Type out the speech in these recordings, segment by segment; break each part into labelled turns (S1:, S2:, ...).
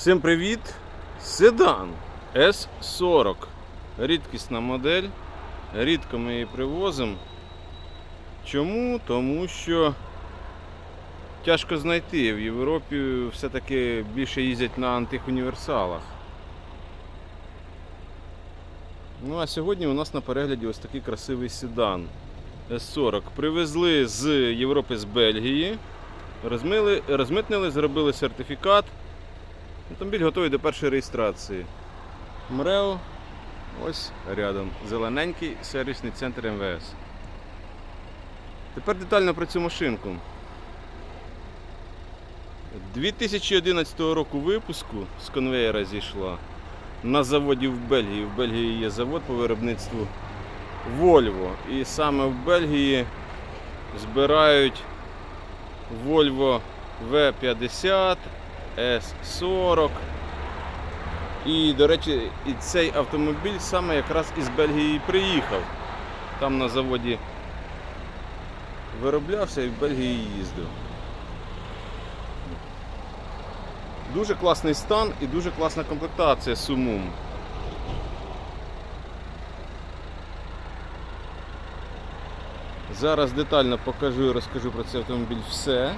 S1: Всім привіт! Седан S40. Рідкісна модель. Рідко ми її привозимо. Чому? Тому що тяжко знайти. В Європі все-таки більше їздять на антихуніверсалах. Ну а сьогодні у нас на перегляді ось такий красивий седан S40. Привезли з Європи з Бельгії. Розмили, розмитнили, зробили сертифікат. Автомобіль готовий до першої реєстрації. МРЕО ось рядом. Зелененький сервісний центр МВС. Тепер детально про цю машинку. 2011 року випуску з конвейера зійшла на заводі в Бельгії. В Бельгії є завод по виробництву Volvo. І саме в Бельгії збирають Volvo V50, S40. І, до речі, і цей автомобіль саме якраз із Бельгії приїхав. Там на заводі вироблявся і в Бельгії їздив. Дуже класний стан і дуже класна комплектація сумум. Зараз детально покажу і розкажу про цей автомобіль все.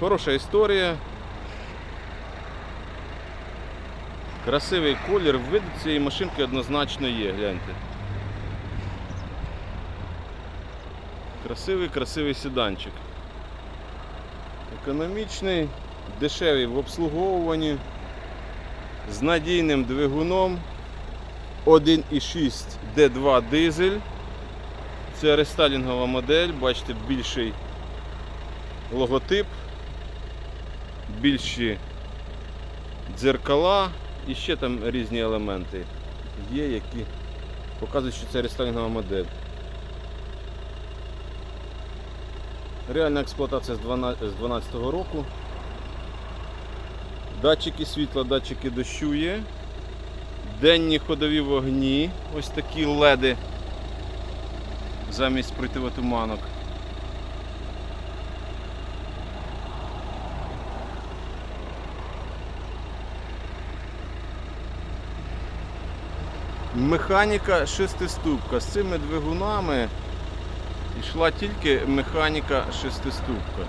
S1: Хороша історія. Красивий колір, вид цієї машинки однозначно є, гляньте. Красивий, красивий седанчик. Економічний, дешевий в обслуговуванні, з надійним двигуном 1,6 D2 дизель. Це рестайлінгова модель, бачите, більший логотип, більші дзеркала і ще там різні елементи є, які показують, що це рестайлінгова модель. Реальна експлуатація з 2012 року. Датчики світла, датчики дощу є. Денні ходові вогні, ось такі леди замість противотуманок. Механіка шестиступка. З цими двигунами йшла тільки механіка шестиступка.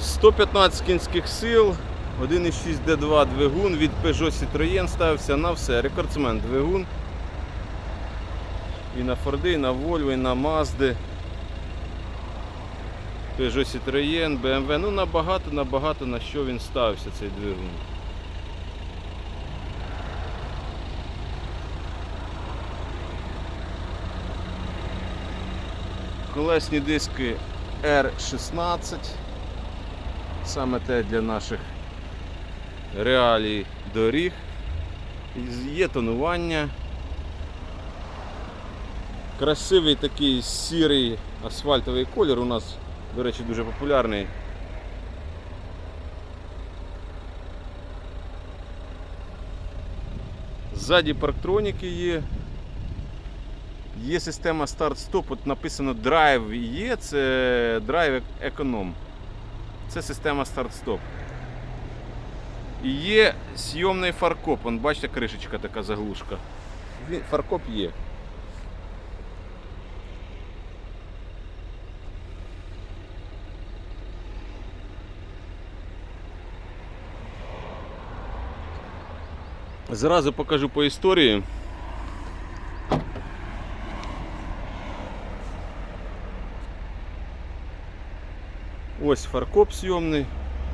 S1: 115 кінських сил, 1,6 D2 двигун від Peugeot Citroën ставився на все. Рекордсмен двигун. І на Форди, і на Volvo, і на Mazda. Peugeot Citroën, BMW. Ну набагато, набагато на що він ставився цей двигун. Колесні диски R16. Саме те для наших реалій доріг. Є тонування. Красивий такий сірий асфальтовий колір у нас, до речі, дуже популярний. Ззаді парктроніки є. Є система старт-стоп, от написано Drive є, це Drive Econom. Це система старт-стоп. І є зйомний фаркоп. Вон, бачите, кришечка така заглушка. Фаркоп є. Зразу покажу по історії. Ось фаркоп зйомний,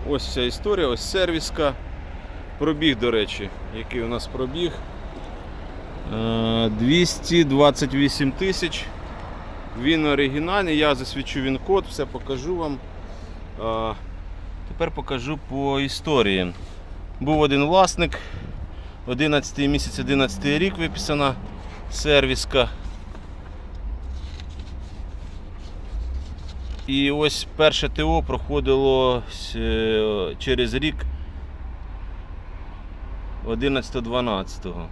S1: ось вся історія, ось сервіска. Пробіг, до речі, який у нас пробіг. Е, 228 тисяч. Він оригінальний, я засвідчу він код, все покажу вам. Е, Тепер покажу по історії. Був один власник, 11 місяць, 11 рік виписана сервіска. І ось перше ТО проходило е, через рік 11-12.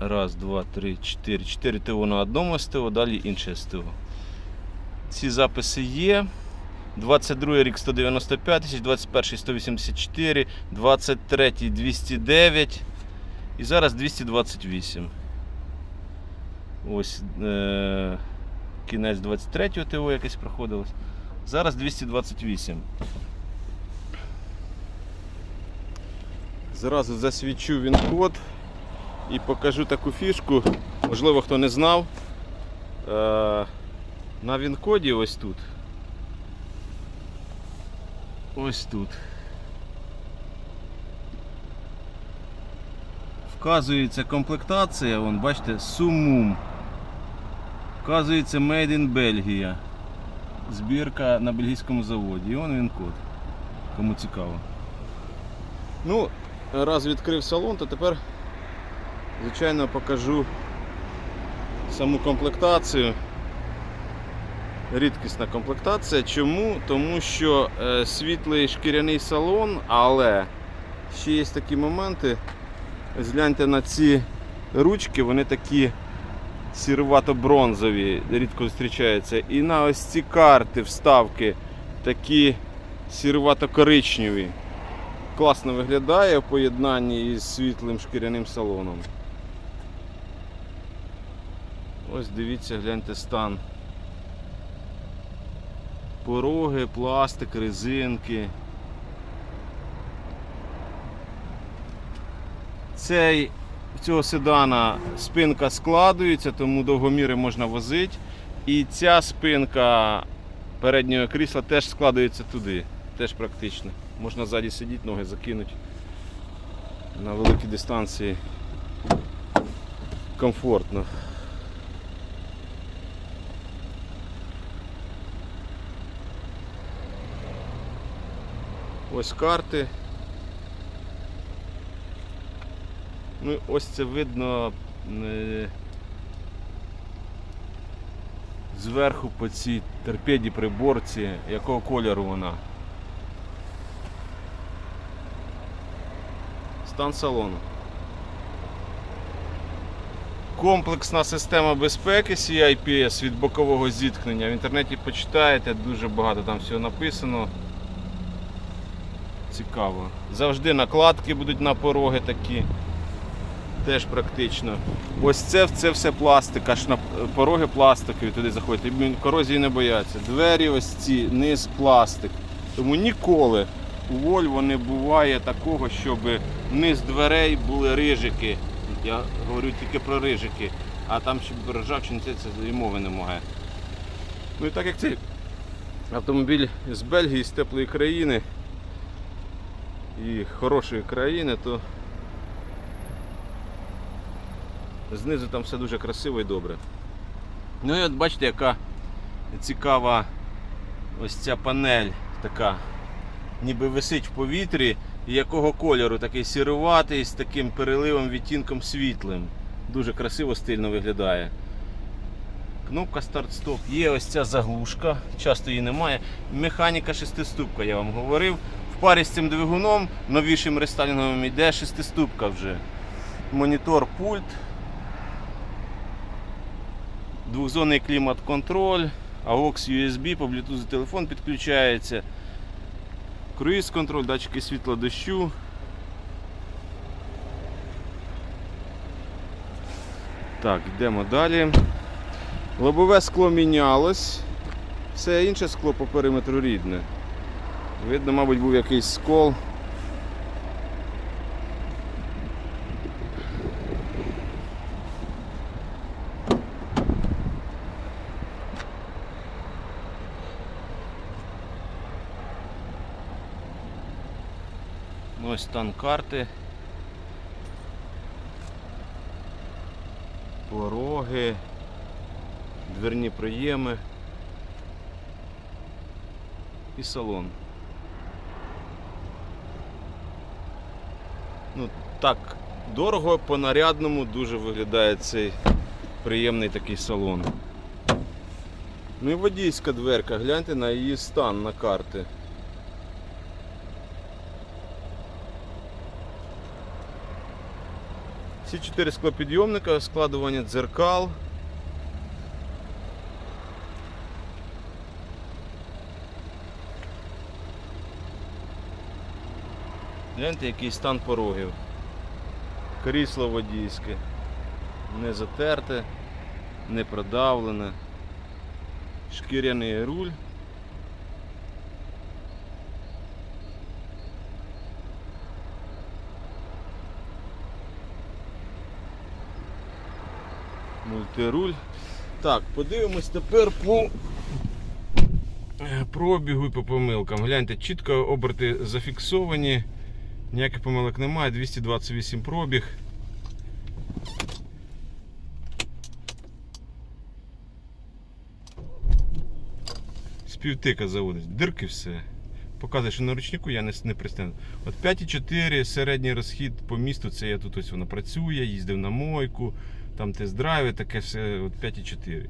S1: Раз, два, три, чотири. Чотири ТО на одному СТО, далі інше СТО. Ці записи є. 22 рік 195 тисяч, 21 184, 23 209 і зараз 228. Ось е- кінець 23-го ТО якесь проходилось. Зараз 228. Зразу засвічу він код і покажу таку фішку. Можливо, хто не знав. Е- на він-коді ось тут. Ось тут. Вказується комплектація, вон, бачите, сумум. Вказується Made in Belgia. Збірка на бельгійському заводі. І он він код. Кому цікаво. Ну, раз відкрив салон, то тепер, звичайно, покажу саму комплектацію. Рідкісна комплектація. Чому? Тому що е, світлий шкіряний салон, але ще є такі моменти. Ось гляньте на ці ручки, вони такі сірувато-бронзові, рідко зустрічаються. І на ось ці карти, вставки такі сірувато-коричневі. Класно виглядає в поєднанні із світлим шкіряним салоном. Ось дивіться, гляньте стан. Пороги, пластик, резинки. Цей, в цього седана спинка складується, тому довгоміри можна возити. І ця спинка переднього крісла теж складується туди. Теж практично. Можна ззаді сидіти, ноги закинути на великій дистанції. Комфортно. Ось карти. Ну, ось це видно е, зверху по цій торпеді приборці, якого кольору вона. Стан салону. Комплексна система безпеки CIPS від бокового зіткнення. В інтернеті почитаєте, дуже багато там всього написано. Цікаво. Завжди накладки будуть на пороги такі. Теж практично. Ось це, це все пластик, аж на пороги пластикові туди заходять. Корозії не бояться. Двері ось ці, низ пластик. Тому ніколи у Volvo не буває такого, щоб низ дверей були рижики. Я говорю тільки про рижики. А там щоб ржавчина, це, це і мови немає. Ну і так як цей автомобіль з Бельгії, з теплої країни і хорошої країни, то знизу там все дуже красиво і добре. Ну і от бачите, яка цікава ось ця панель така, ніби висить в повітрі, і якого кольору, такий сіруватий, з таким переливом відтінком світлим. Дуже красиво, стильно виглядає. Кнопка старт-стоп. Є ось ця заглушка, часто її немає. Механіка шестиступка, я вам говорив. В парі з цим двигуном новішим рестайлінговим йде шестиступка вже. Монітор, пульт. Двохзонний клімат-контроль, AUX USB, по Bluetooth телефон підключається. Круїз контроль, датчики світла дощу. Так, йдемо далі. Лобове скло мінялось. Все інше скло по периметру рідне. Видно, мабуть, був якийсь скол. Ось стан карти. Пороги, дверні проєми і салон. Ну, так, дорого по нарядному дуже виглядає цей приємний такий салон. Ну і водійська дверка, гляньте на її стан на карти. Ці чотири склопідйомника, складування дзеркал. Гляньте, який стан порогів. Крісло водійське, не затерте, не продавлене, шкіряний руль. Мультируль. Так, подивимось тепер по е, пробігу і по помилкам. Гляньте, чітко оберти зафіксовані. Ніяких помилок немає. 228 пробіг. Співтика заводить. Дирки все. Показує, що на ручнику я не, не пристегну. От 5,4 середній розхід по місту. Це я тут ось воно працює, їздив на мойку, там тест-драйви, таке все. От 5,4.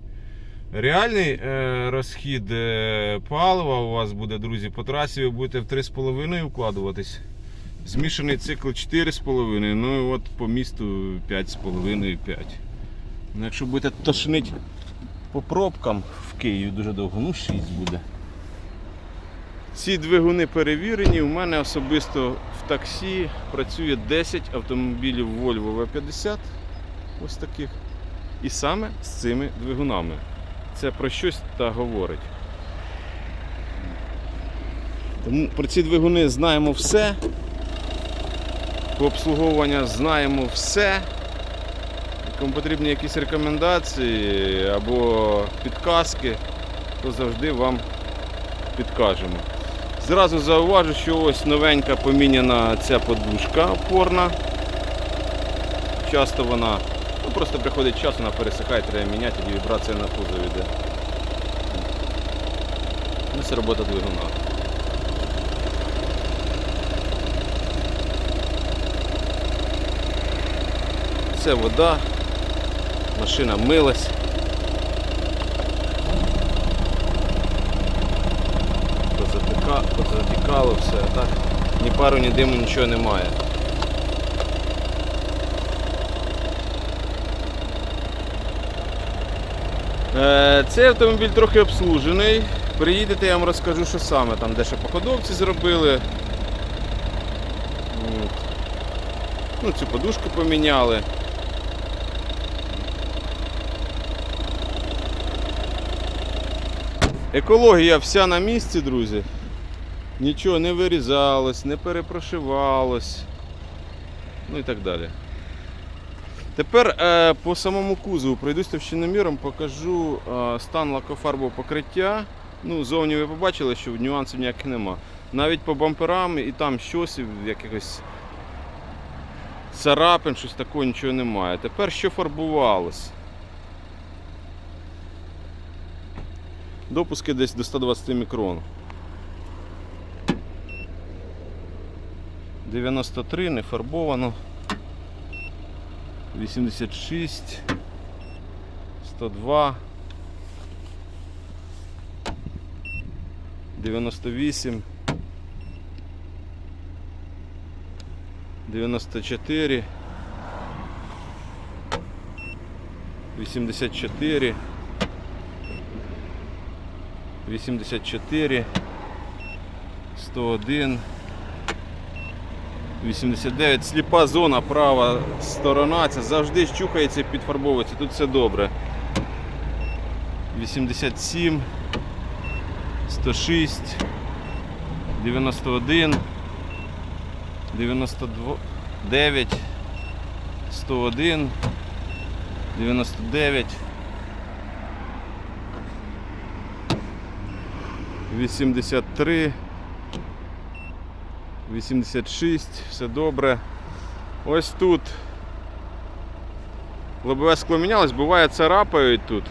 S1: Реальний е, розхід е, палива у вас буде, друзі, по трасі ви будете в 3,5 вкладуватись. Змішаний цикл 4,5, ну і от по місту 5,5-5. Ну, якщо будете тошнити по пробкам в Києві дуже довго, ну 6 буде. Ці двигуни перевірені. У мене особисто в таксі працює 10 автомобілів Volvo V50. Ось таких. І саме з цими двигунами. Це про щось та говорить. Тому про ці двигуни знаємо все. По обслуговуванню знаємо все. Кому потрібні якісь рекомендації або підказки, то завжди вам підкажемо. Зразу зауважу, що ось новенька поміняна ця подушка опорна. Часто вона, ну просто приходить час, вона пересихає, треба міняти, і вібрація на кузов йде. Ну, Це робота двигуна. Це вода, машина милась. Позатікало все, так ні пару, ні диму, нічого немає. Цей автомобіль трохи обслужений. Приїдете, я вам розкажу, що саме там, де ще походовці зробили. Ну, цю подушку поміняли. Екологія вся на місці, друзі. Нічого не вирізалось, не перепрошивалось. Ну і так далі. Тепер е, по самому кузову пройдусь товщиноміром, покажу е, стан лакофарбового покриття. Ну, зовні ви побачили, що нюансів ніяких нема. Навіть по бамперам і там щось, якихось царапин, щось такого нічого немає. Тепер що фарбувалось? Допуски десь до 120 мікрон. 93 не фарбовано. 86, 102, 98, 94, 84, 84, 101, 89, сліпа зона, права сторона, це завжди щухається підфарбовується, тут все добре. 87, 106, 91, 99, 101, 99, 83, 86, все добре. Ось тут лобове скло мінялось, буває царапають тут.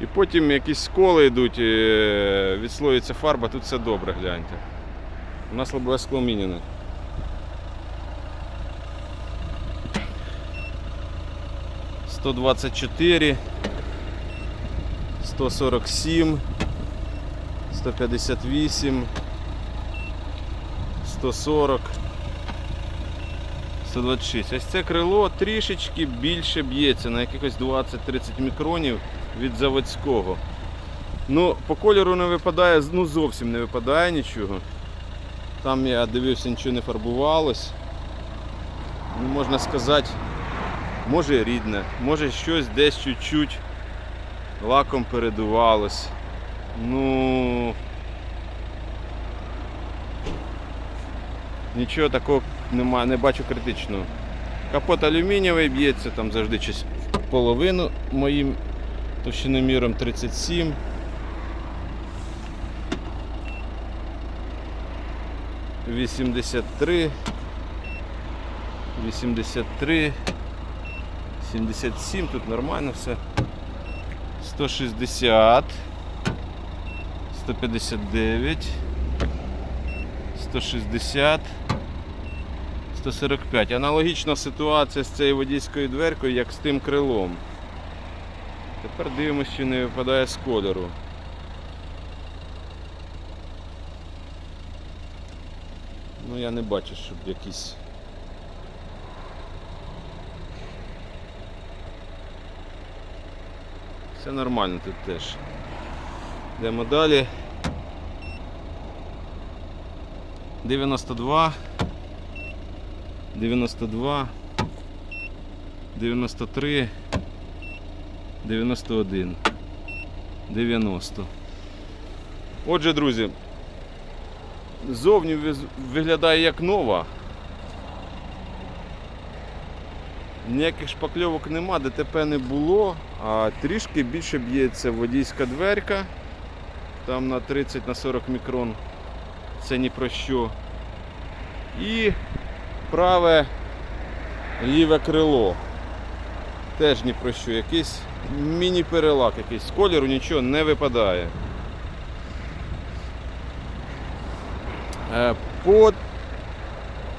S1: І потім якісь сколи йдуть, і відслоюється фарба, тут все добре, гляньте. У нас лобове скло міняне. Сто двадцять чотири, сто сорок сім, сто п'ятдесят вісім. 140, 126. Ось це крило трішечки більше б'ється на якихось 20-30 мікронів від заводського. Ну, по кольору не випадає, ну зовсім не випадає нічого. Там я дивився, нічого не фарбувалось. Ну, можна сказати, може рідне, може щось десь чуть-чуть лаком передувалось. Ну нічого такого нема, не бачу критичного. Капот алюмінієвий б'ється, там завжди щось половину моїм товщиноміром 37. Вісімдесят три, вісімдесят три, сімдесят сім, тут нормально все. Сто шістдесят, сто п'ятдесят дев'ять, сто шістдесят. 145. Аналогічна ситуація з цією водійською дверкою, як з тим крилом. Тепер дивимося, чи не випадає з кольору. Ну я не бачу, щоб якісь. Все нормально тут теж. Йдемо далі. 92. 92, 93, 91, 90. Отже, друзі, зовні виглядає як нова. Ніяких шпакльовок нема, ДТП не було, а трішки більше б'ється водійська дверка. Там на 30 на 40 мікрон. Це ні про що. І праве ліве крило. Теж ні про що. Якийсь міні-перелак, якийсь з кольору нічого не випадає. Е, По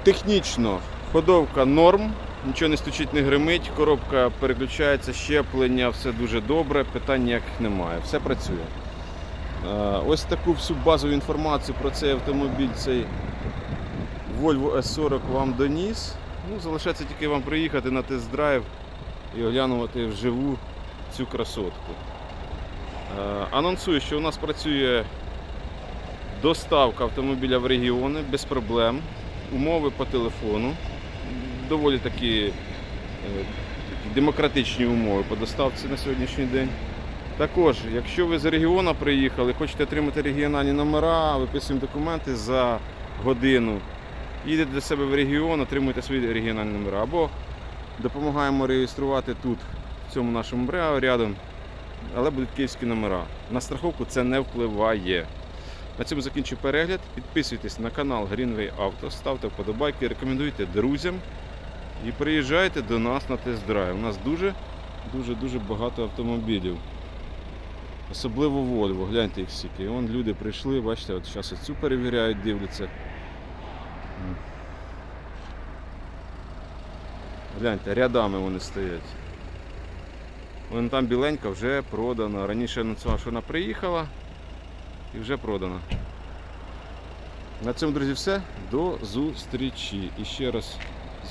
S1: технічно ходовка норм, нічого не стучить, не гримить, коробка переключається, щеплення, все дуже добре, питань ніяких немає, все працює. Е, Ось таку всю базову інформацію про цей автомобіль, цей Volvo S40 вам доніс. Ну, залишається тільки вам приїхати на тест-драйв і оглянути вживу цю красотку. Е, Анонсую, що у нас працює доставка автомобіля в регіони без проблем. Умови по телефону. Доволі е, такі демократичні умови по доставці на сьогоднішній день. Також, якщо ви з регіону приїхали, хочете отримати регіональні номера, виписуємо документи за годину. Їдете до себе в регіон, отримуєте свої регіональні номера. Або допомагаємо реєструвати тут, в цьому нашому БРЕА рядом, але будуть київські номера. На страховку це не впливає. На цьому закінчу перегляд. Підписуйтесь на канал Greenway Auto, ставте вподобайки, рекомендуйте друзям і приїжджайте до нас на тест-драйв. У нас дуже дуже дуже багато автомобілів. Особливо Volvo, гляньте їх скільки. І Вон люди прийшли, бачите, от зараз оцю перевіряють, дивляться. Гляньте, рядами вони стоять. Вон там біленька вже продана. Раніше анонсував, що вона приїхала і вже продана. На цьому, друзі, все. До зустрічі. І ще раз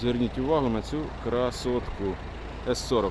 S1: зверніть увагу на цю красотку S40.